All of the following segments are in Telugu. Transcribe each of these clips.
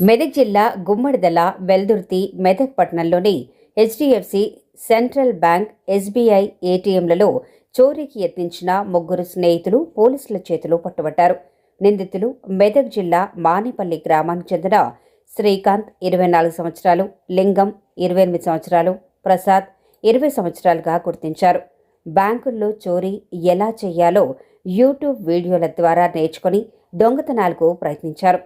మెదక్ జిల్లా గుమ్మడిదల వెల్దుర్తి మెదక్ పట్టణంలోని హెచ్డిఎఫ్సి సెంట్రల్ బ్యాంక్ ఎస్బీఐ ఏటీఎంలలో చోరీకి యత్నించిన ముగ్గురు స్నేహితులు పోలీసుల చేతిలో పట్టుబట్టారు. నిందితులు మెదక్ జిల్లా మానేపల్లి గ్రామానికి చెందిన శ్రీకాంత్ ఇరవై నాలుగు సంవత్సరాలు లింగం ఇరవై ఎనిమిది సంవత్సరాలు ప్రసాద్ ఇరవై సంవత్సరాలుగా గుర్తించారు. బ్యాంకుల్లో చోరీ ఎలా చేయాలో యూట్యూబ్ వీడియోల ద్వారా నేర్చుకొని దొంగతనాలకు ప్రయత్నించారు.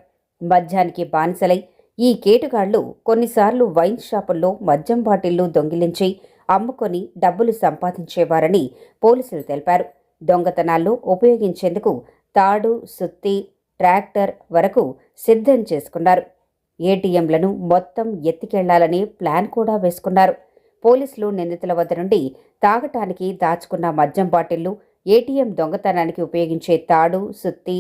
మద్యానికి బానిసలై. ఈ కేటుగాళ్ళు కొన్నిసార్లు వైన్ షాపుల్లో మద్యం బాటిళ్ళు దొంగిలించి అమ్ముకొని డబ్బులు సంపాదించేవారని పోలీసులు తెలిపారు. దొంగతనాల్లో ఉపయోగించేందుకు తాడు సుత్తి ట్రాక్టర్ వరకు సిద్ధం చేసుకున్నారు. ఏటీఎంలను మొత్తం ఎత్తికెళ్ళాలని ప్లాన్ కూడా వేసుకున్నారు. పోలీసులు నిందితుల వద్ద నుండి తాగటానికి దాచుకున్న మద్యం బాటిళ్ళు ఏటీఎం దొంగతనానికి ఉపయోగించే తాడు సుత్తి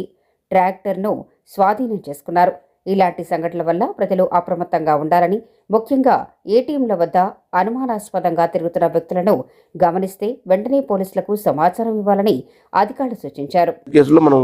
ట్రాక్టర్ను స్వాధీనం చేసుకున్నారు. ఇలాంటి సంఘటనల వల్ల ప్రజలు అప్రమత్తంగా ఉండాలని ముఖ్యంగా ఏటీఎంల వద్ద అనుమానాస్పదంగా తిరుగుతున్న వ్యక్తులను గమనిస్తే వెంటనే పోలీసులకు సమాచారం ఇవ్వాలని అధికారులు సూచించారు. కేసులో మనం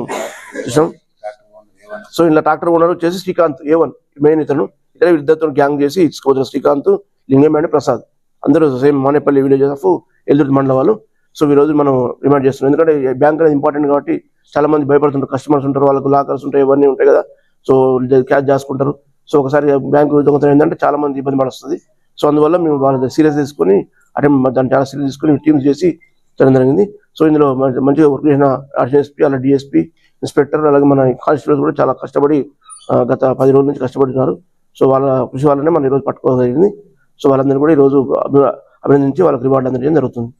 సో ఇలా ట్రాక్టర్ ఓనర్ వచ్చేసి శ్రీకాంత్ ఏవన్ మెయిన్ ఇతను. ఇతర ఇద్దరితో గ్యాంగ్ చేసి ఇచ్చుకోవచ్చు శ్రీకాంత్ లింగం అండ్ ప్రసాద్. అందరూ same Manepalli village of Eldurthi మండల వాళ్ళు. సో ఈ రోజు మనం రిమాండ్ చేస్తున్నాం. ఎందుకంటే బ్యాంక్ అనేది ఇంపార్టెంట్ కాబట్టి చాలా మంది భయపడుతుంటారు. కస్టమర్స్ ఉంటారు వాళ్ళకు లాకర్స్ ఉంటాయి ఇవన్నీ ఉంటాయి కదా. సో క్యాష్ చేసుకుంటారు సో ఒకసారి బ్యాంక్ దొంగతనం ఏంటంటే చాలా మంది ఇబ్బంది పడుతుంది సో అందువల్ల మేము వాళ్ళ సీరియస్ తీసుకొని అంటే దాన్ని చాలా సీరియస్ తీసుకొని టీమ్స్ చేసి చేయడం జరిగింది. సో ఇందులో మంచిగా వర్క్ చేసిన ఆర్డిఎస్పీ అలా డిఎస్పీ ఇన్స్పెక్టర్ అలాగే మన కానిస్టేబుల్స్ కూడా చాలా కష్టపడి గత పది రోజుల నుంచి కష్టపడుతున్నారు. సో వాళ్ళ కృషి వల్లనే మనం ఈరోజు పట్టుకోగలిగింది. సో వాళ్ళందరూ కూడా ఈరోజు అభి- అభినందించి వాళ్ళకి రివార్డ్ అందజేయడం జరుగుతుంది.